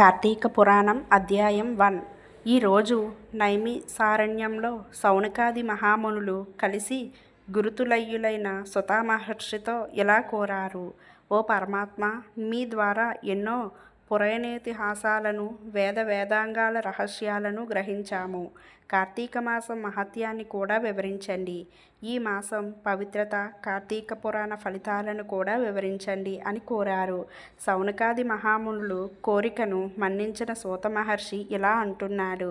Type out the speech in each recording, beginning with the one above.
కార్తీక పురాణం అధ్యాయం వన్. ఈరోజు నైమిసారణ్యంలో సౌనకాది మహామునులు కలిసి గురుతులయ్యులైన సుతా మహర్షితో ఇలా కోరారు? ఓ పరమాత్మ మీ ద్వారా ఎన్నో పురాణేతిహాసాలను వేద వేదాంగాల రహస్యాలను గ్రహించాము. కార్తీక మాసం మహత్యాన్ని కూడా వివరించండి. ఈ మాసం పవిత్రత కార్తీక పురాణ ఫలితాలను కూడా వివరించండి అని కోరారు. సౌనకాది మహామునులు కోరికను మన్నించిన సూత మహర్షి ఇలా అంటున్నాడు.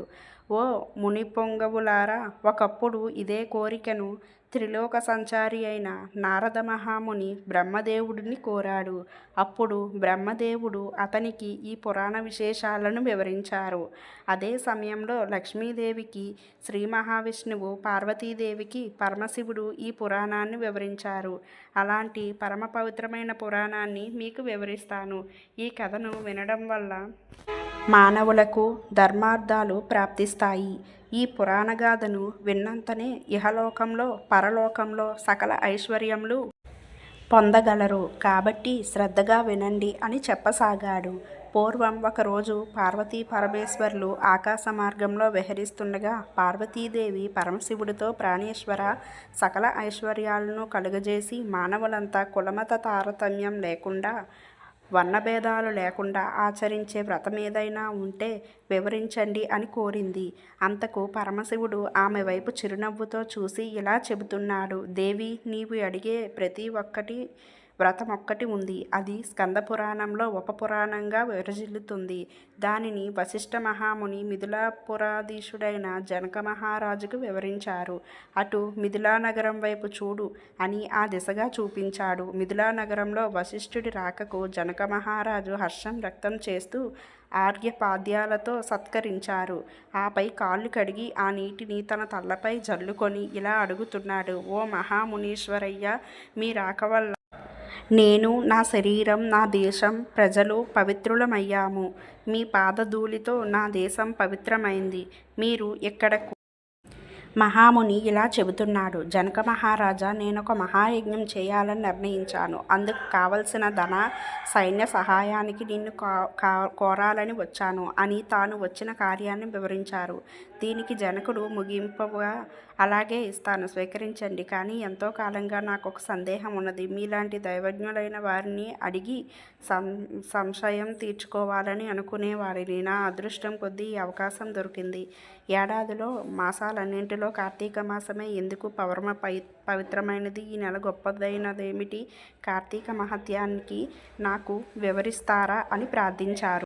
ఓ ముని పొంగవులారా ఒకప్పుడు ఇదే కోరికను త్రిలోక సంచారి అయిన నారద మహాముని బ్రహ్మదేవుడిని కోరాడు. అప్పుడు బ్రహ్మదేవుడు అతనికి ఈ పురాణ విశేషాలను వివరించారు. అదే సమయంలో లక్ష్మీదేవికి శ్రీ మహావిష్ణువు పార్వతీదేవికి పరమశివుడు ఈ పురాణాన్ని వివరించారు. అలాంటి పరమ పవిత్రమైన పురాణాన్ని మీకు వివరిస్తాను. ఈ కథను వినడం వల్ల మానవులకు ధర్మార్థాలు ప్రాప్తిస్తాయి. ఈ పురాణగాథను విన్నంతనే ఇహలోకంలో పరలోకంలో సకల ఐశ్వర్యములు పొందగలరు. కాబట్టి శ్రద్ధగా వినండి అని చెప్పసాగాడు. పూర్వం ఒకరోజు పార్వతీ పరమేశ్వర్లు ఆకాశ మార్గంలో విహరిస్తుండగా పార్వతీదేవి పరమశివుడితో ప్రాణేశ్వర సకల ఐశ్వర్యాలను కలుగజేసి మానవులంతా కులమత తారతమ్యం లేకుండా వర్ణభేదాలు లేకుండా ఆచరించే వ్రతం ఏదైనా ఉంటే వివరించండి అని కోరింది. అంతకు పరమశివుడు ఆమె వైపు చిరునవ్వుతో చూసి ఇలా చెబుతున్నాడు. దేవి నీవు అడిగే ప్రతి ఒక్కటి వ్రతం ఒక్కటి ఉంది. అది స్కంద పురాణంలో ఉపపురాణంగా విరజిల్లుతుంది. దానిని వశిష్ఠ మహాముని మిథులాపురాధీశుడైన జనక మహారాజుకు వివరించారు. అటు మిథులానగరం వైపు చూడు అని ఆ దిశగా చూపించాడు. మిథులానగరంలో వశిష్ఠుడి రాకకు జనక మహారాజు హర్షం వ్యక్తం చేస్తూ ఆర్యపాద్యాలతో సత్కరించారు. ఆపై కాళ్ళు కడిగి ఆ నీటిని తన తలపై జల్లుకొని ఇలా అడుగుతున్నాడు ఓ మహామునీశ్వరయ్య మీ రాక వల్ల నేను నా శరీరం నా దేశం ప్రజలు పవిత్రులమయ్యాము. మీ పాదధూళితో నా దేశం పవిత్రమైంది. మీరు ఎక్కడ మహాముని ఇలా చెబుతున్నాడు జనక మహారాజా నేనొక మహాయజ్ఞం చేయాలని నిర్ణయించాను. అందుకు కావలసిన ధన సైన్య సహాయానికి నిన్ను కోరాలని వచ్చాను. అని తాను వచ్చిన కార్యాన్ని వివరించారు. దీనికి జనకుడు ముగింపుగా అలాగే ఇస్తాను స్వీకరించండి. కానీ ఎంతో కాలంగా నాకు ఒక సందేహం ఉన్నది. మీలాంటి దైవజ్ఞులైన వారిని అడిగి సం సంశయం తీర్చుకోవాలని అనుకునేవాడిని నా అదృష్టం కొద్దీ ఈ అవకాశం దొరికింది. ఏడాదిలో మాసాలన్నింటిలో కార్తీక మాసమే ఎందుకు పవర్మ పవిత్రమైనది? ఈ నెల గొప్పదైనదేమిటి? కార్తీక మహత్యానికి నాకు వివరిస్తారా? అని ప్రార్థించారు.